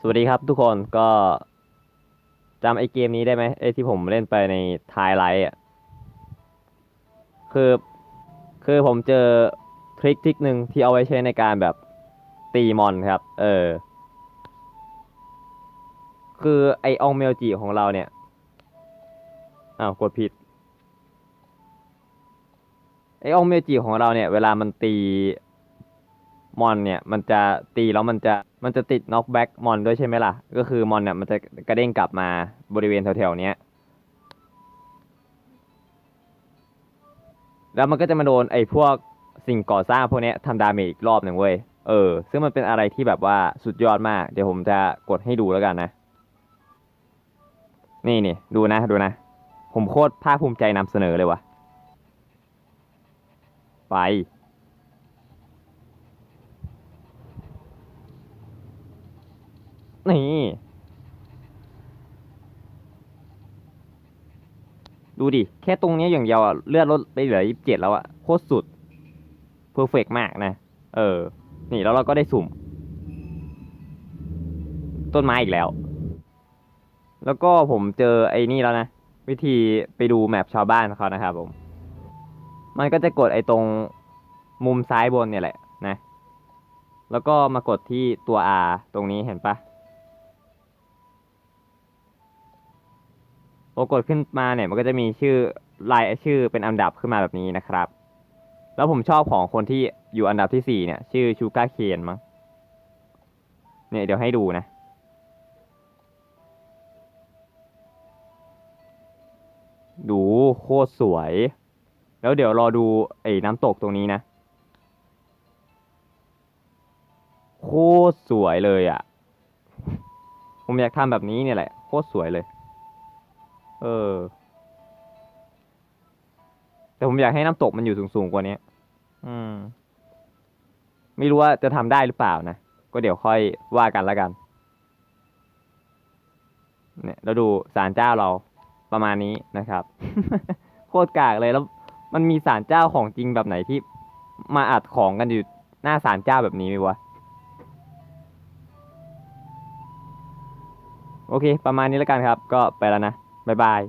สวัสดีครับทุกคนก็จำไอเกมนี้ได้ไหมไอที่ผมเล่นไปในทายไลท์อะคือคือผมเจอทริคทริคหนึ่งที่เอาไว้ใช้ในการแบบตีมอนครับ เออ คือไออองเมลจิของเราเนี่ย อ้าว กดผิด ไออองเมลจิของเราเนี่ย เวลามันตี มอนเนี่ยมันจะตีแล้วมันจะมันจะติดน็อกแบ็กมอนด้วยใช่ไหมล่ะ ก็คือมอนเนี่ยมันจะกระเด้งกลับมาบริเวณแถวๆเนี้ยแล้วมันก็จะมาโดนไอ้พวกสิ่งก่อสร้างพวกนี้ทำดาเมจอีกรอบหนึ่งเว้ย เออ ซึ่งมันเป็นอะไรที่แบบว่าสุดยอดมาก เดี๋ยวผมจะกดให้ดูแล้วกันนะ นี่นี่ดูนะดูนะ ผมโคตรภาคภูมิใจนำเสนอเลยวะไป นี่ ดูดิ แค่ตรงนี้อย่างเดียวอะเลือดลดไปเหลือยี่สิบเจ็ดแล้วอะโคตรสุดเพอร์เฟกมากนะ เออ นี่แล้วเราก็ได้สุ่ม ต้นไม้อีกแล้ว แล้วก็ผมเจอไอ้นี่แล้วนะ วิธีไปดูแมปชาวบ้านเขานะครับผม มันก็จะกดไอ้ตรงมุมซ้ายบนเนี่ยแหละนะ แล้วก็มากดที่ตัว R ตรงนี้เห็นปะ พอกดขึ้นมาเนี่ยมันก็จะมีชื่อรายชื่อเป็นอันดับขึ้นมาแบบนี้นะครับ แล้วผมชอบของคนที่อยู่อันดับที่สี่เนี่ย ชื่อชูการ์เคนมั้งเนี่ยเดี๋ยวให้ดูนะ ดูโคตรสวย แล้วเดี๋ยวรอดูไอ้น้ำตกตรงนี้นะ โคตรสวยเลยอะ่ะ ผมอยากทำแบบนี้เนี่ยแหละ โคตรสวยเลย เออ แต่ผมอยากให้น้ำตกมันอยู่สูงๆกว่านี้อืม ไม่รู้ว่าจะทำได้หรือเปล่านะ ก็เดี๋ยวค่อยว่ากันแล้วกัน เนี่ยแล้วดูศาลเจ้าเราประมาณนี้นะครับ โคตรกากเลยแล้ว มันมีศาลเจ้าของจริงแบบไหนที่มาอัดของกันอยู่หน้าศาลเจ้าแบบนี้ไหมวะ โอเค ประมาณนี้แล้วกันครับ ก็ไปแล้วนะ บ๊ายบาย